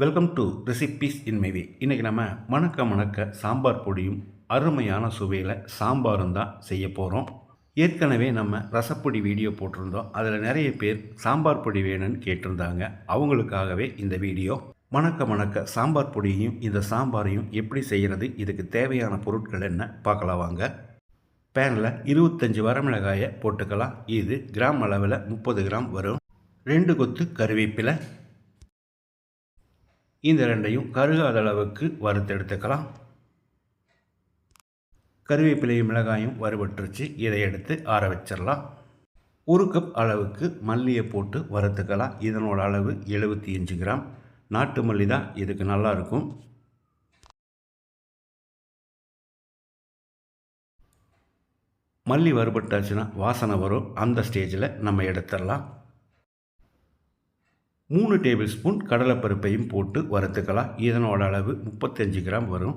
Welcome to recipes in my way இன்றைக்கி நம்ம மணக்க மணக்க சாம்பார் பொடியும் அருமையான சுவையில் சாம்பாரும் தான் செய்ய போகிறோம் ஏற்கனவே நம்ம ரசப்பொடி வீடியோ போட்டிருந்தோம். அதில் நிறைய பேர் சாம்பார் பொடி வேணும்னு கேட்டிருந்தாங்க. அவங்களுக்காகவே இந்த வீடியோ. மணக்க மணக்க சாம்பார் பொடியையும் இந்த சாம்பாரையும் எப்படி செய்கிறது இதுக்கு தேவையான பொருட்கள் என்ன பார்க்கலாம் வாங்க. பேனில் இருபத்தஞ்சி வரமிளகாயை போட்டுக்கலாம். இது கிராம் அளவில் முப்பது கிராம் வரும். ரெண்டு கொத்து கருவேப்பிலை இந்த ரெண்டையும் கருகாத அளவுக்கு வறுத்தெடுத்துக்கலாம். கருவேப்பிலையும் மிளகாயும் வறுபட்டுருச்சு. இதை எடுத்து ஆற வச்சிடலாம் ஒரு கப் அளவுக்கு மல்லியை போட்டு வறுத்துக்கலாம். இதனோட அளவு எழுபத்தி அஞ்சு கிராம். நாட்டு மல்லி தான் இதுக்கு நல்லா இருக்கும். மல்லி வறுபட்டாச்சுன்னா வாசனை வரும். அந்த ஸ்டேஜில் நம்ம எடுத்துடலாம் மூணு டேபிள் ஸ்பூன் கடலைப்பருப்பையும் போட்டு வறுத்துக்கலாம். இதனோட அளவு முப்பத்தஞ்சு கிராம் வரும்.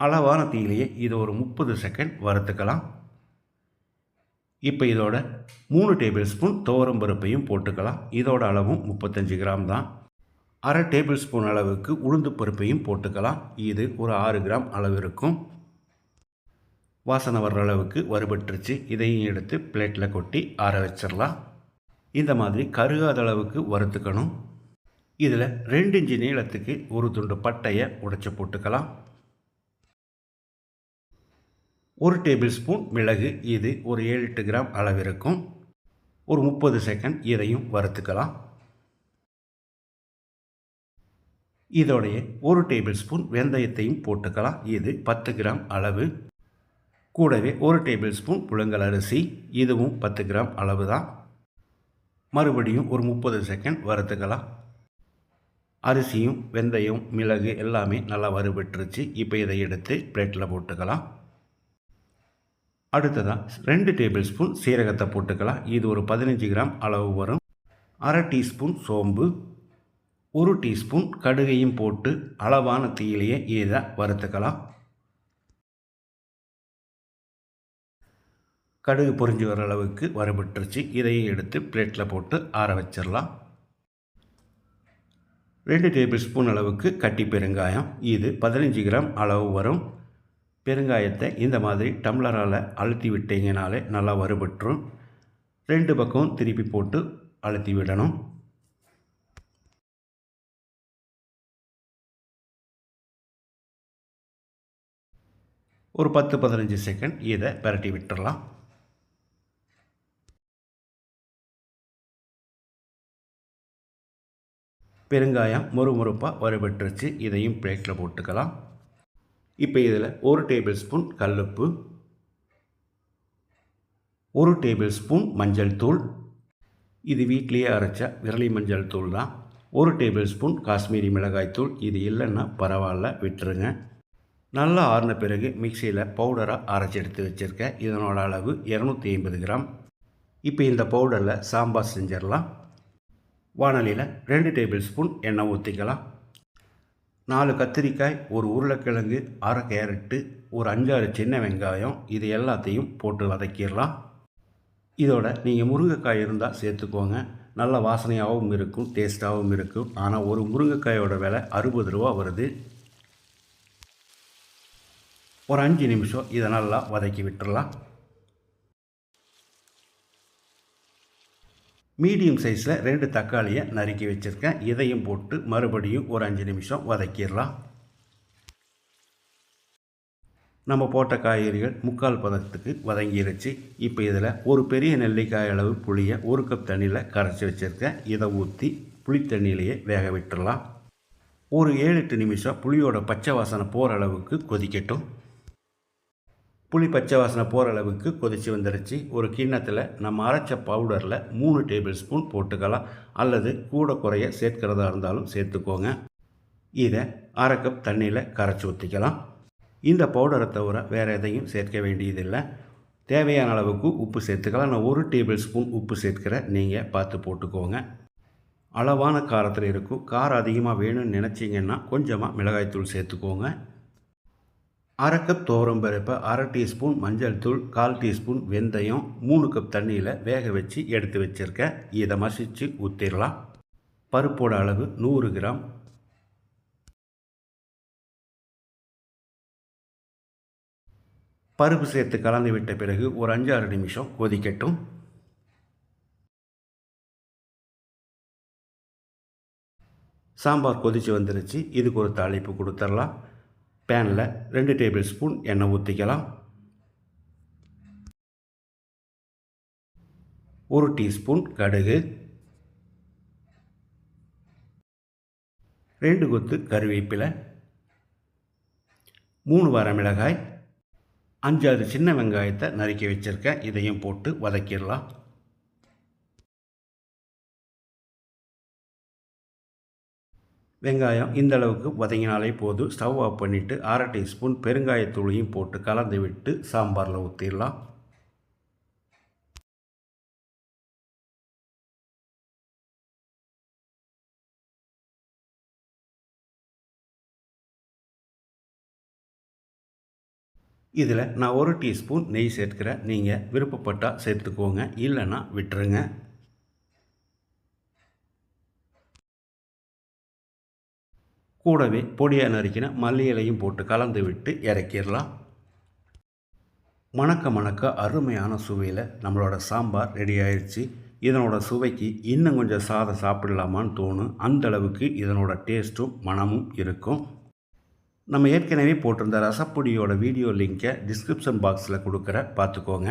அளவான தீயிலேயே இது ஒரு முப்பது செகண்ட் வறுத்துக்கலாம். இப்போ இதோட மூணு டேபிள் ஸ்பூன் துவரம் பருப்பையும் போட்டுக்கலாம். இதோட அளவும் முப்பத்தஞ்சு கிராம் தான். அரை டேபிள் ஸ்பூன் அளவுக்கு உளுந்து பருப்பையும் போட்டுக்கலாம். இது ஒரு ஆறு கிராம் அளவு இருக்கும். வாசனை வர்ற அளவுக்கு வறுபட்டுருச்சு. இதையும் எடுத்து பிளேட்டில் கொட்டி ஆற வச்சிடலாம் இந்த மாதிரி கருகாத அளவுக்கு வறுத்துக்கணும். இதில் ரெண்டு இன்ச்சு நீளத்துக்கு ஒரு துண்டு பட்டையை உடைச்சி போட்டுக்கலாம். ஒரு டேபிள் ஸ்பூன் மிளகு இது ஒரு ஏழு எட்டு கிராம் அளவு இருக்கும். ஒரு முப்பது செகண்ட் இதையும் வறுத்துக்கலாம். இதோடைய ஒரு டேபிள் ஸ்பூன் வெந்தயத்தையும் போட்டுக்கலாம். இது பத்து கிராம் அளவு. கூடவே ஒரு டேபிள் ஸ்பூன் புழுங்கல் அரிசி இதுவும் பத்து கிராம் அளவு தான் மறுபடியும் ஒரு முப்பது செகண்ட் வறுத்துக்கலாம். அரிசியும் வெந்தயம் மிளகு எல்லாமே நல்லா வறுபட்டுருச்சு. இப்போ இதை எடுத்து பிளேட்டில் போட்டுக்கலாம். அடுத்ததாக ரெண்டு டேபிள் ஸ்பூன் சீரகத்தை போட்டுக்கலாம். இது ஒரு பதினஞ்சு கிராம் அளவு வரும். அரை டீஸ்பூன் சோம்பு. ஒரு டீஸ்பூன் கடுகையும் போட்டு அளவான தீயிலேயே இதை வறுத்துக்கலாம். கடுகு பொறிஞ்சு வர அளவுக்கு வறுபட்டுருச்சு. இதையும் எடுத்து பிளேட்டில் போட்டு ஆற வச்சிடலாம் ரெண்டு டேபிள் ஸ்பூன் அளவுக்கு கட்டி பெருங்காயம். இது பதினஞ்சு கிராம் அளவு வரும். பெருங்காயத்தை இந்த மாதிரி டம்ளரால் அழுத்தி விட்டீங்கனாலே நல்லா வறுபட்டுரும். ரெண்டு பக்கம் திருப்பி போட்டு அழுத்தி விடணும். ஒரு பத்து பதினஞ்சு செகண்ட் இதை பரட்டி விட்டுடலாம் பெருங்காயம் முறுமுறுப்பாக வறுபட்டுருச்சு. இதையும் பிளேட்டில் போட்டுக்கலாம். இப்போ இதில் ஒரு டேபிள் ஸ்பூன் கல்லுப்பு ஒரு டேபிள் ஸ்பூன் மஞ்சள் தூள். இது வீட்லேயே அரைச்ச விரலி மஞ்சள் தூள் தான். ஒரு டேபிள் ஸ்பூன் காஷ்மீரி மிளகாய் தூள். இது இல்லைன்னா பரவாயில்ல விட்டுருங்க. நல்லா ஆறின பிறகு மிக்சியில் பவுடராக அரைச்சி எடுத்து வச்சுருக்கேன். இதனோட அளவு இரநூத்தி ஐம்பது கிராம். இப்போ இந்த பவுடரில் சாம்பார் செஞ்சிடலாம். வானலியில் ரெண்டு டேபிள் ஸ்பூன் எண்ணெய் ஊற்றிக்கலாம் நாலு கத்திரிக்காய் ஒரு உருளைக்கிழங்கு அரை கேரட்டு ஒரு அஞ்சாறு சின்ன வெங்காயம் இது எல்லாத்தையும் போட்டு வதக்கிடலாம். இதோட நீங்கள் முருங்கைக்காய் இருந்தால் சேர்த்துக்கோங்க. நல்ல வாசனையாகவும் இருக்கும் டேஸ்ட்டாகவும் இருக்கும். ஆனால் ஒரு முருங்கைக்காயோட விலை அறுபது ரூபா வருது. ஒரு அஞ்சு நிமிஷம் இதை நல்லா வதக்கி விட்டுடலாம் மீடியம் சைஸில் ரெண்டு தக்காளியை நறுக்கி வச்சுருக்கேன். இதையும் போட்டு மறுபடியும் ஒரு அஞ்சு நிமிஷம் வதக்கிடலாம். நம்ம போட்ட காய்கறிகள் முக்கால் பதத்துக்கு வதங்கிருச்சு. இப்போ இதில் ஒரு பெரிய நெல்லிக்காய் அளவு புளியை ஒரு கப் தண்ணியில் கரைச்சி வச்சுருக்கேன். இதை ஊற்றி புளி தண்ணியிலேயே வேக விட்டுடலாம். ஒரு ஏழு எட்டு நிமிஷம் புளியோட பச்சை வாசனை போகிற அளவுக்கு கொதிக்கட்டும். புளி பச்சை வாசனை போகிற அளவுக்கு கொதித்து வந்துடுச்சு ஒரு கிண்ணத்தில் நம்ம அரைச்ச பவுடரில் மூணு டேபிள் ஸ்பூன் போட்டுக்கலாம். அல்லது கூட குறைய சேர்க்கிறதா இருந்தாலும் சேர்த்துக்கோங்க. இதை அரை கப் தண்ணியில் கரைச்சி ஊற்றிக்கலாம் இந்த பவுடரை தவிர வேறு எதையும் சேர்க்க வேண்டியதில்லை. தேவையான அளவுக்கு உப்பு சேர்த்துக்கலாம். நான் ஒரு டேபிள் ஸ்பூன் உப்பு சேர்க்கிறேன் நீங்கள் பார்த்து போட்டுக்கோங்க. அளவான காரத்தில் இருக்கும். காரம் அதிகமாக வேணும்னு நினச்சிங்கன்னா கொஞ்சமாக மிளகாய்த்தூள் சேர்த்துக்கோங்க. அரை கப் துவரம் பருப்பை அரை டீஸ்பூன் மஞ்சள் தூள் கால் டீஸ்பூன் வெந்தயம் மூணு கப் தண்ணியில் வேக வச்சு எடுத்து வச்சுருக்கேன் இதை மசித்து ஊற்றிடலாம் பருப்போட அளவு நூறு கிராம். பருப்பு சேர்த்து கலந்து விட்ட பிறகு ஒரு அஞ்சாறு நிமிஷம் கொதிக்கட்டும். சாம்பார் கொதித்து வந்துருச்சு. இதுக்கு ஒரு தாளிப்பு கொடுத்துர்லாம். பேனில் ரெண்டு டேபிள் ஸ்பூன் எண்ணெய் ஊற்றிக்கலாம். ஒரு டீஸ்பூன் கடுகு. ரெண்டு கொத்து கருவேப்பிலை. மூணு வர மிளகாய். அஞ்சாறு சின்ன வெங்காயத்தை நறுக்கி வச்சுருக்கேன். இதையும் போட்டு வதக்கிடலாம். வெங்காயம் இந்த அளவுக்கு வதங்கினாலே போதும். ஸ்டவ் ஆஃப் பண்ணிவிட்டு அரை டீஸ்பூன் பெருங்காயத்தூளையும் போட்டு கலந்து விட்டு சாம்பாரில் ஊற்றிடலாம் இதில் நான் ஒரு டீஸ்பூன் நெய் சேர்க்கிறேன். நீங்கள் விருப்பப்பட்டால் சேர்த்துக்கோங்க. இல்லைன்னா விட்டுருங்க. கூடவே பொடியாக நறுக்கின மல்லி இலையும் போட்டு கலந்து விட்டு இறக்கிடலாம். மணக்க மணக்க அருமையான சுவையில் நம்மளோட சாம்பார் ரெடி ஆயிடுச்சு இதனோட சுவைக்கு இன்னும் கொஞ்சம் சாதம் சாப்பிடலாமான்னு தோணும். அந்த அளவுக்கு இதனோட டேஸ்ட்டும் மனமும் இருக்கும். நம்ம ஏற்கனவே போட்டிருந்த ரசப்பொடியோட வீடியோ லிங்கை டிஸ்கிரிப்ஷன் பாக்ஸில் கொடுக்குற பார்த்துக்கோங்க.